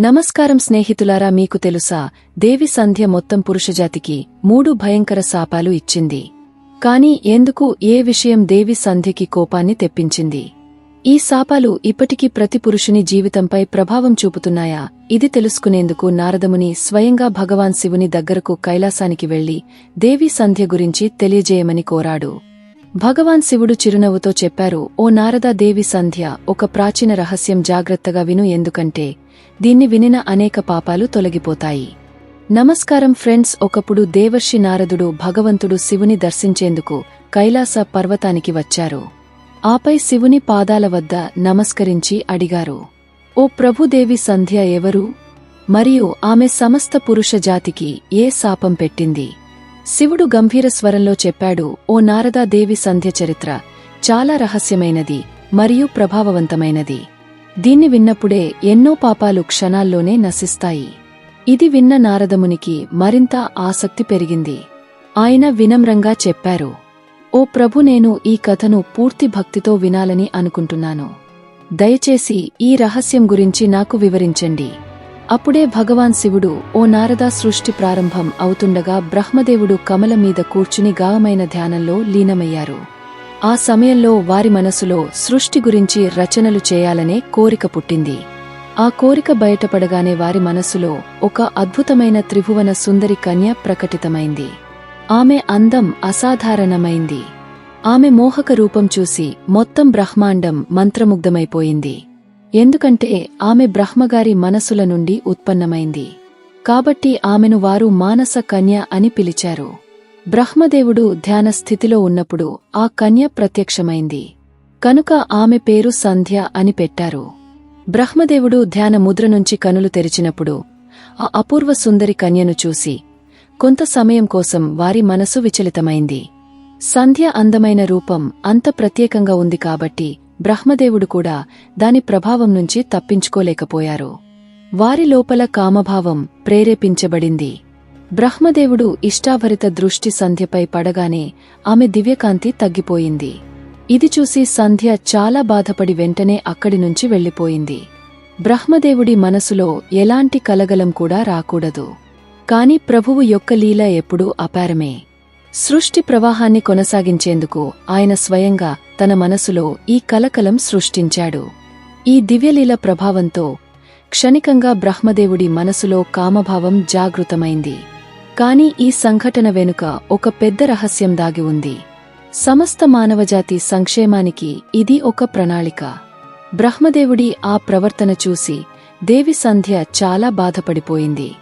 నమస్కారం స్నేహితులారా మీకు తెలుసా దేవి సంధ్య మొత్తం పురుషజాతికి మూడు భయంకర శాపాలు ఇచ్చింది. కాని ఎందుకు ఏ విషయం దేవి సంధ్యకి కోపాన్ని తెప్పించింది? ఈ శాపాలు ఇప్పటికీ ప్రతి పురుషుని జీవితంపై ప్రభావం చూపుతున్నాయా? ఇది తెలుసుకునేందుకు నారదముని స్వయంగా భగవాన్ శివుని దగ్గరకు కైలాసానికి వెళ్ళి దేవి సంధ్య గురించి తెలియజేయమని కోరాడు. భగవాన్ శివుడు చిరునవ్వుతో చెప్పారు ఓ నారదా దేవి సంధ్య ఒక ప్రాచీన రహస్యం జాగ్రత్తగా విను ఎందుకంటే దీన్ని వినిన అనేక పాపాలు తొలగిపోతాయి. నమస్కారం ఫ్రెండ్స్ ఒకప్పుడు దేవర్షి నారదుడు భగవంతుడు శివుని దర్శించేందుకు కైలాస పర్వతానికి వచ్చారు. ఆపై శివుని పాదాల వద్ద నమస్కరించి అడిగారు ఓ ప్రభుదేవి సంధ్య ఎవరు? మరియు ఆమె సమస్త పురుష జాతికి ఏ శాపం పెట్టింది శివుడు గంభీర స్వరంలో చెప్పాడు ఓ నారదాదేవి సంధ్య చరిత్ర చాలా రహస్యమైనది మరియు ప్రభావవంతమైనది. దీన్ని విన్నప్పుడే ఎన్నో పాపాలు క్షణాల్లోనే నశిస్తాయి. ఇది విన్న నారదమునికి మరింత ఆసక్తి పెరిగింది. ఆయన వినమ్రంగా చెప్పారు ఓ ప్రభు నేను ఈ కథను పూర్తి భక్తితో వినాలని అనుకుంటున్నాను. దయచేసి ఈ రహస్యం గురించి నాకు వివరించండి. అప్పుడే భగవాన్ శివుడు ఓ నారదా సృష్టి ప్రారంభం అవుతుండగా బ్రహ్మదేవుడు కమల మీద కూర్చుని గావమైన ధ్యానంలో లీనమయ్యారు. ఆ సమయంలో వారి మనసులో సృష్టి గురించి రచనలు చేయాలనే కోరిక పుట్టింది. ఆ కోరిక బయటపడగానే వారి మనసులో ఒక అద్భుతమైన త్రిభువన సుందరి కన్య ప్రకటితమైంది. ఆమె అందం అసాధారణమైంది. ఆమె మోహక రూపం చూసి మొత్తం బ్రహ్మాండం మంత్రముగ్ధమైపోయింది. ఎందుకంటే ఆమె బ్రహ్మగారి మనసుల నుండి ఉత్పన్నమైంది. కాబట్టి ఆమెను వారు మానస కన్య అని పిలిచారు. బ్రహ్మదేవుడు ధ్యాన స్థితిలో ఉన్నప్పుడు ఆ కన్య ప్రత్యక్షమైంది. కనుక ఆమె పేరు సంధ్య అని పెట్టారు. బ్రహ్మదేవుడు ధ్యాన ముద్ర నుంచి కనులు తెరిచినప్పుడు ఆ అపూర్వ సుందరి కన్యను చూసి కొంత సమయం కోసం వారి మనసు విచలితమైంది. సంధ్య అందమైన రూపం అంత ప్రత్యేకంగా ఉంది కాబట్టి బ్రహ్మదేవుడు కూడా దాని ప్రభావం నుంచి తప్పించుకోలేకపోయారు. వారి లోపల కామభావం ప్రేరేపించబడింది. బ్రహ్మదేవుడు ఇష్టాభరిత దృష్టి సంధ్యపై పడగానే ఆమె దివ్యకాంతి తగ్గిపోయింది. ఇది చూసి సంధ్య చాలా బాధపడి వెంటనే అక్కడి నుంచి వెళ్ళిపోయింది బ్రహ్మదేవుడి మనసులో ఎలాంటి కలగలం కూడా రాకూడదు. కాని ప్రభువు యొక్క లీల ఎప్పుడూ అపారమే. సృష్టి ప్రవాహాన్ని కొనసాగించేందుకు ఆయన స్వయంగా తన మనసులో ఈ కలకలం సృష్టించాడు. ఈ దివ్యలీల ప్రభావంతో క్షణికంగా బ్రహ్మదేవుడి మనసులో కామభావం జాగృతమైంది. కాని ఈ సంఘటన వెనుక ఒక పెద్ద రహస్యం దాగి ఉంది. సమస్త మానవజాతి సంక్షేమానికి ఇది ఒక ప్రణాళిక. బ్రహ్మదేవుడి ఆ ప్రవర్తన చూసి దేవి సంధ్య చాలా బాధపడిపోయింది.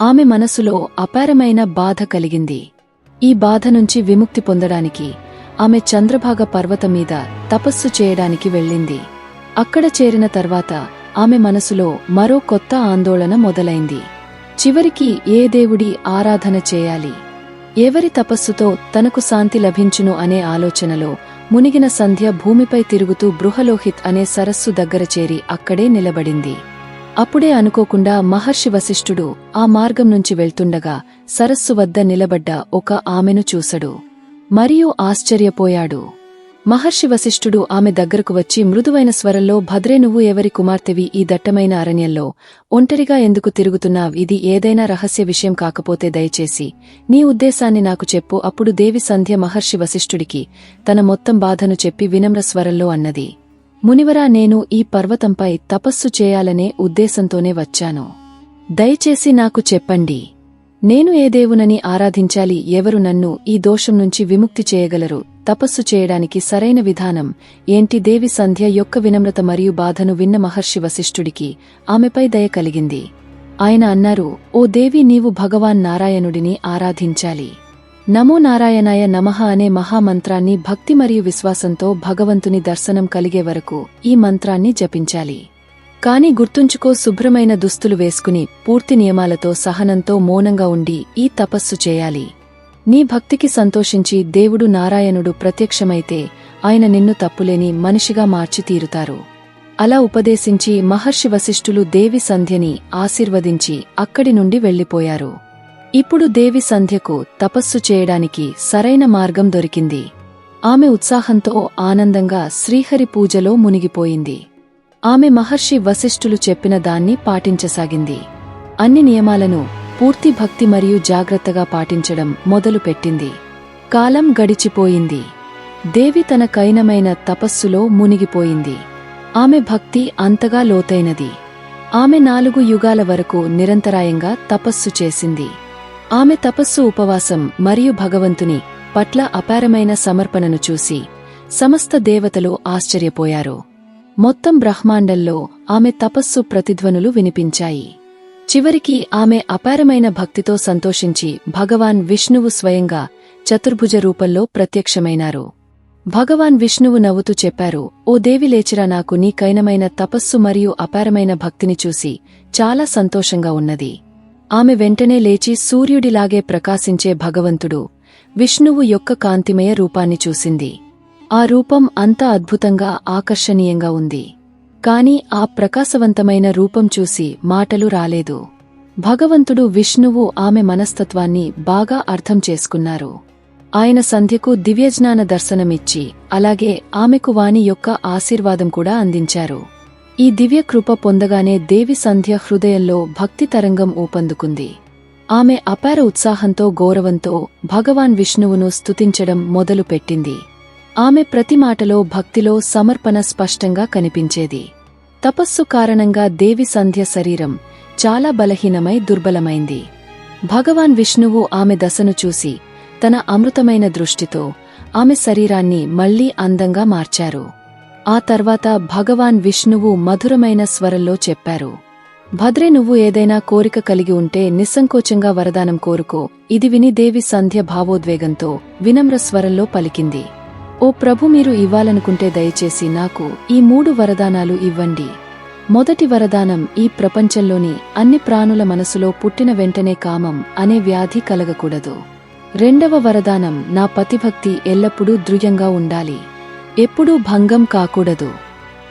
ఆమె మనసులో అపారమైన బాధ కలిగింది. ఈ బాధ నుంచి విముక్తి పొందడానికి ఆమె చంద్రభాగ పర్వతం మీద తపస్సు చేయడానికి వెళ్ళింది. అక్కడ చేరిన తర్వాత ఆమె మనసులో మరో కొత్త ఆందోళన మొదలైంది. చివరికి ఏ దేవుడి ఆరాధన చేయాలి? ఎవరి తపస్సుతో తనకు శాంతి లభించును అనే ఆలోచనలో మునిగిన సంధ్య భూమిపై తిరుగుతూ బృహలోహిత్ అనే సరస్సు దగ్గర చేరి అక్కడే నిలబడింది. అప్పుడే అనుకోకుండా మహర్షి వశిష్ఠుడు ఆ మార్గం నుంచి వెళ్తుండగా సరస్సు వద్ద నిలబడ్డ ఒక ఆమెను చూసడు మరియు ఆశ్చర్యపోయాడు. మహర్షి వశిష్ఠుడు ఆమె దగ్గరకు వచ్చి మృదువైన స్వరంలో భద్రే నువ్వు ఎవరి కుమార్తెవి? ఈ దట్టమైన అరణ్యంలో ఒంటరిగా ఎందుకు తిరుగుతున్నావ్? ఇది ఏదైనా రహస్య విషయం కాకపోతే దయచేసి. నీ ఉద్దేశాన్ని నాకు చెప్పు. అప్పుడు దేవి సంధ్య మహర్షి వశిష్ఠుడికి తన మొత్తం బాధను చెప్పి వినమ్ర స్వరంలో అన్నది. మునివరా నేను ఈ పర్వతంపై తపస్సు చేయాలనే ఉద్దేశంతోనే వచ్చాను. దయచేసి నాకు చెప్పండి. నేను ఏ దేవునని ఆరాధించాలి? ఎవరు నన్ను ఈ దోషం నుంచి విముక్తి చేయగలరు? తపస్సు చేయడానికి సరైన విధానం. ఏంటి దేవి సంధ్య యొక్క వినమ్రత మరియు బాధను విన్న మహర్షి వశిష్ఠుడికి ఆమెపై దయ కలిగింది. ఆయన అన్నారు ఓ దేవి నీవు భగవాన్ నారాయణుడిని ఆరాధించాలి. నమో నారాయణాయ నమః అనే మహామంత్రాన్ని భక్తి మరియు విశ్వాసంతో భగవంతుని దర్శనం కలిగే వరకు ఈ మంత్రాన్ని జపించాలి. కాని గుర్తుంచుకో శుభ్రమైన దుస్తులు వేసుకుని పూర్తి నియమాలతో సహనంతో మౌనంగా ఉండి ఈ తపస్సు చేయాలి. నీ భక్తికి సంతోషించి దేవుడు నారాయణుడు ప్రత్యక్షమైతే ఆయన నిన్ను తప్పులేని మనిషిగా మార్చి తీరుతారు. అలా ఉపదేశించి మహర్షి వశిష్ఠులు దేవి సంధ్యని ఆశీర్వదించి అక్కడి నుండి వెళ్ళిపోయారు ఇప్పుడు దేవి సంధ్యకు తపస్సు చేయడానికి సరైన మార్గం దొరికింది. ఆమె ఉత్సాహంతో ఆనందంగా శ్రీహరి పూజలో మునిగిపోయింది. ఆమె మహర్షి వశిష్ఠులు చెప్పిన దాన్ని పాటించసాగింది. అన్ని నియమాలను పూర్తి భక్తి మరియు జాగ్రత్తగా పాటించడం మొదలుపెట్టింది కాలం గడిచిపోయింది. దేవి తన కైనమైన తపస్సులో మునిగిపోయింది. ఆమె భక్తి అంతగా లోతైనది. ఆమె నాలుగు యుగాల వరకు నిరంతరాయంగా తపస్సు చేసింది. ఆమె తపస్సు ఉపవాసం మరియు భగవంతుని పట్ల అపారమైన సమర్పణను చూసి సమస్త దేవతలు ఆశ్చర్యపోయారు. మొత్తం బ్రహ్మాండంలో ఆమె తపస్సు ప్రతిధ్వనులు వినిపించాయి. చివరికి ఆమె అపారమైన భక్తితో సంతోషించి భగవాన్ విష్ణువు స్వయంగా చతుర్భుజ రూపంలో ప్రత్యక్షమైనారు. భగవాన్ విష్ణువు నవ్వుతూ చెప్పారు ఓ దేవి లేచిరా నాకు నీ కైనమైన తపస్సు మరియు అపారమైన భక్తిని చూసి చాలా సంతోషంగా ఉన్నది. ఆమె వెంటనే లేచి సూర్యుడిలాగే ప్రకాశించే భగవంతుడు విష్ణువు యొక్క కాంతిమయ రూపాన్ని చూసింది. ఆ రూపం అంత అద్భుతంగా ఆకర్షణీయంగా ఉంది. కాని ఆ ప్రకాశవంతమైన రూపం చూసి మాటలు రాలేదు. భగవంతుడు విష్ణువు ఆమె మనస్తత్వాన్ని బాగా అర్థం చేసుకున్నారు. ఆయన సంధ్యకు దివ్యజ్ఞాన దర్శనమిచ్చి అలాగే ఆమెకు వాణి యొక్క ఆశీర్వాదం కూడా అందించారు. ఈ దివ్య కృప పొందగానే దేవి సంధ్య హృదయంలో భక్తి తరంగం ఊపందుకుంది. ఆమె అపార ఉత్సాహంతో గౌరవంతో భగవాన్ విష్ణువును స్తుతించడం మొదలుపెట్టింది. ఆమె ప్రతి మాటలో భక్తిలో సమర్పణ స్పష్టంగా కనిపించేది. తపస్సు కారణంగా దేవి సంధ్య శరీరం చాలా బలహీనమై దుర్బలమైంది. భగవాన్ విష్ణువు ఆమె దశను చూసి తన అమృతమైన దృష్టితో ఆమె శరీరాన్ని మళ్ళీ అందంగా మార్చారు. ఆ తర్వాత భగవాన్ విష్ణువు మధురమైన స్వరంలో చెప్పారు. భద్రే నువ్వు ఏదైనా కోరిక కలిగి ఉంటే నిస్సంకోచంగా వరదానం కోరుకో. ఇది విని దేవి సంధ్య భావోద్వేగంతో వినమ్ర స్వరంలో పలికింది. ఓ ప్రభు మీరు ఇవ్వాలనుకుంటే దయచేసి నాకు ఈ మూడు వరదానాలు ఇవ్వండి. మొదటి వరదానం ఈ ప్రపంచంలోని అన్ని ప్రాణుల మనసులో పుట్టిన వెంటనే కామం అనే వ్యాధి కలగకూడదు. రెండవ వరదానం నా పతిభక్తి ఎల్లప్పుడూ దృఢంగా ఉండాలి. ఎప్పుడూ భంగం కాకూడదు.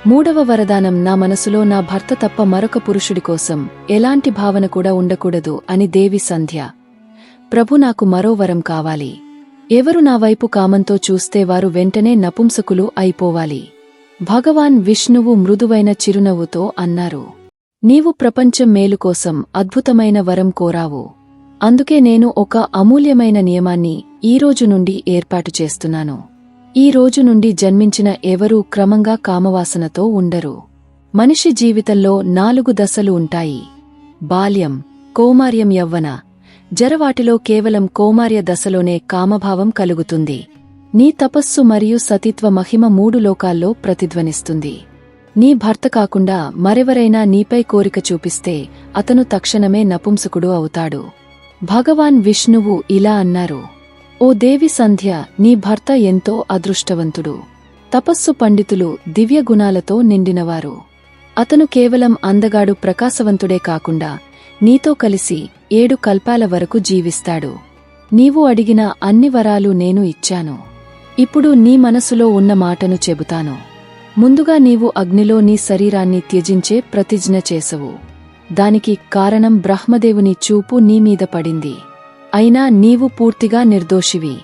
మూడవ వరదానం నా మనసులో నా భర్త తప్ప మరొక పురుషుడి కోసం ఎలాంటి భావన కూడా ఉండకూడదు అని దేవి సంధ్య. ప్రభు నాకు మరో వరం కావాలి. ఎవరు నా వైపు కామంతో చూస్తే వారు వెంటనే నపుంసకులు అయిపోవాలి. భగవాన్ విష్ణువు మృదువైన చిరునవ్వుతో అన్నారు నీవు ప్రపంచం మేలు కోసం అద్భుతమైన వరం కోరావు. అందుకే నేను ఒక అమూల్యమైన నియమాన్ని ఈరోజు నుండి ఏర్పాటు చేస్తున్నాను. ఈ రోజు నుండి జన్మించిన ఎవరూ క్రమంగా కామవాసనతో ఉండరు. మనిషి జీవితంలో నాలుగు దశలు ఉంటాయి. బాల్యం కౌమార్యం యవ్వన జరవాటిలో కేవలం కోమార్య దశలోనే కామభావం కలుగుతుంది. నీ తపస్సు మరియు సతీత్వ మహిమ మూడు లోకాల్లో ప్రతిధ్వనిస్తుంది. నీ భర్త కాకుండా మరెవరైనా నీపై కోరిక చూపిస్తే అతను తక్షణమే నపుంసకుడు అవుతాడు. భగవాన్ విష్ణువు ఇలా అన్నారు. ఓ దేవి సంధ్య నీ భర్త ఎంతో అదృష్టవంతుడు. తపస్సు పండితులు దివ్య గుణాలతో నిండినవారు. అతను కేవలం అందగాడు ప్రకాశవంతుడే కాకుండా నీతో కలిసి ఏడు కల్పాల వరకు జీవిస్తాడు. నీవు అడిగిన అన్ని వరాలు నేను ఇచ్చాను. ఇప్పుడు నీ మనసులో ఉన్న మాటను చెబుతాను. ముందుగా నీవు అగ్నిలో నీ శరీరాన్ని త్యజించే ప్రతిజ్ఞ చేసవు. దానికి కారణం బ్రహ్మదేవుని చూపు నీమీద పడింది. అయినా నీవు పూర్తిగా నిర్దోషివి.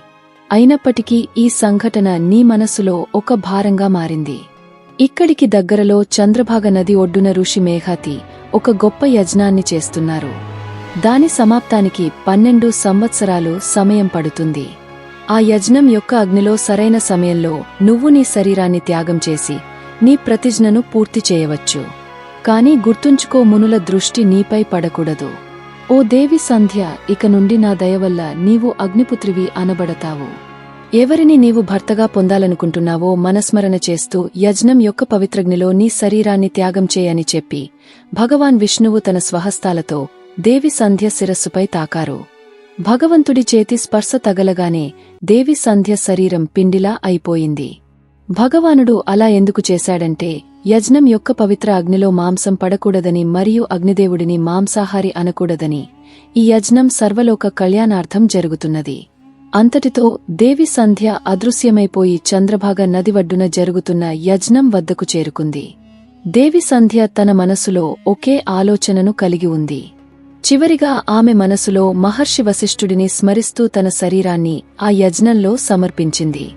అయినప్పటికీ ఈ సంఘటన నీ మనసులో ఒక భారంగా మారింది. ఇక్కడికి దగ్గరలో చంద్రభాగ నది ఒడ్డున ఋషి మేఘాతి ఒక గొప్ప యజ్ఞాన్ని చేస్తున్నారు. దాని సమాప్తానికి పన్నెండు సంవత్సరాలు సమయం పడుతుంది. ఆ యజ్ఞం యొక్క అగ్నిలో సరైన సమయంలో నువ్వు నీ శరీరాన్ని త్యాగం చేసి నీ ప్రతిజ్ఞను పూర్తి చేయవచ్చు. కాని గుర్తుంచుకో మునుల దృష్టి నీపై పడకూడదు. ఓ దేవి సంధ్య ఇక నుండి నా దయవల్ల నీవు అగ్నిపుత్రివి అనబడతావు. ఎవరిని నీవు భర్తగా పొందాలనుకుంటున్నావో మనస్మరణ చేస్తూ యజ్ఞం యొక్క పవిత్రగ్నిలో నీ శరీరాన్ని త్యాగం చేయని చెప్పి భగవాన్ విష్ణువు తన స్వహస్తాలతో దేవి సంధ్య శిరస్సుపై తాకారు. భగవంతుడి చేతి స్పర్శ తగలగానే దేవి సంధ్య శరీరం పిండిలా అయిపోయింది. భగవానుడు అలా ఎందుకు చేశాడంటే యజ్ఞం యొక్క పవిత్ర అగ్నిలో మాంసం పడకూడదని మరియు అగ్నిదేవుడిని మాంసాహారి అనకూడదని ఈ యజ్ఞం సర్వలోక కళ్యాణార్థం జరుగుతున్నది. అంతటితో దేవి సంధ్య అదృశ్యమైపోయి చంద్రభాగ నది ఒడ్డున జరుగుతున్న యజ్ఞం వద్దకు చేరుకుంది. దేవి సంధ్య తన మనసులో ఒకే ఆలోచనను కలిగి ఉంది. చివరిగా ఆమె మనసులో మహర్షి వశిష్ఠుడిని స్మరిస్తూ తన శరీరాన్ని ఆ యజ్ఞంలో సమర్పించింది.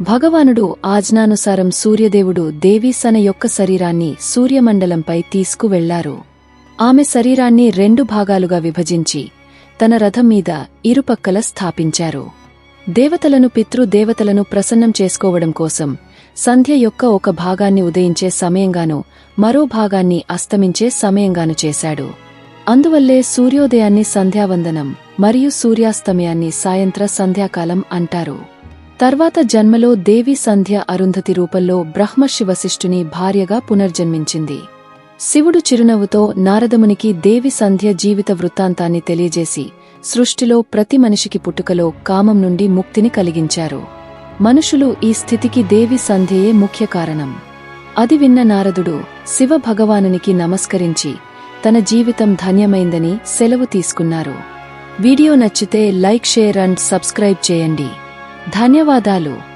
భగవానుడు ఆజ్ఞానుసారం సూర్యదేవుడు దేవి సన యొక్క శరీరాన్ని సూర్యమండలంపై తీసుకువెళ్ళారు. ఆమె శరీరాన్ని రెండు భాగాలుగా విభజించి తన రథం మీద ఇరుపక్కల స్థాపించారు. దేవతలను పితృదేవతలను ప్రసన్నం చేసుకోవడం కోసం సంధ్య యొక్క ఒక భాగాన్ని ఉదయించే సమయంగాను మరో భాగాన్ని అస్తమించే సమయంగాను చేశాడు. అందువల్లే సూర్యోదయాన్ని సంధ్యావందనం మరియు సూర్యాస్తమయాన్ని సాయంత్ర సంధ్యాకాలం అంటారు. తర్వాత జన్మలో దేవి సంధ్య అరుంధతి రూపంలో బ్రహ్మర్షి వశిష్ఠుని భార్యగా పునర్జన్మించింది. శివుడు చిరునవ్వుతో నారదమునికి దేవి సంధ్య జీవిత వృత్తాంతాన్ని తెలియజేసి సృష్టిలో ప్రతి మనిషికి పుట్టుకలో కామం నుండి ముక్తిని కలిగించారు. మనుషులు ఈ స్థితికి దేవి సంధ్యయే ముఖ్య కారణం. అది విన్న నారదుడు శివ భగవానునికి నమస్కరించి తన జీవితం ధన్యమైందని సెలవు తీసుకున్నారు. వీడియో నచ్చితే లైక్ షేర్ అండ్ సబ్స్క్రైబ్ చేయండి. ధన్యవాదాలు.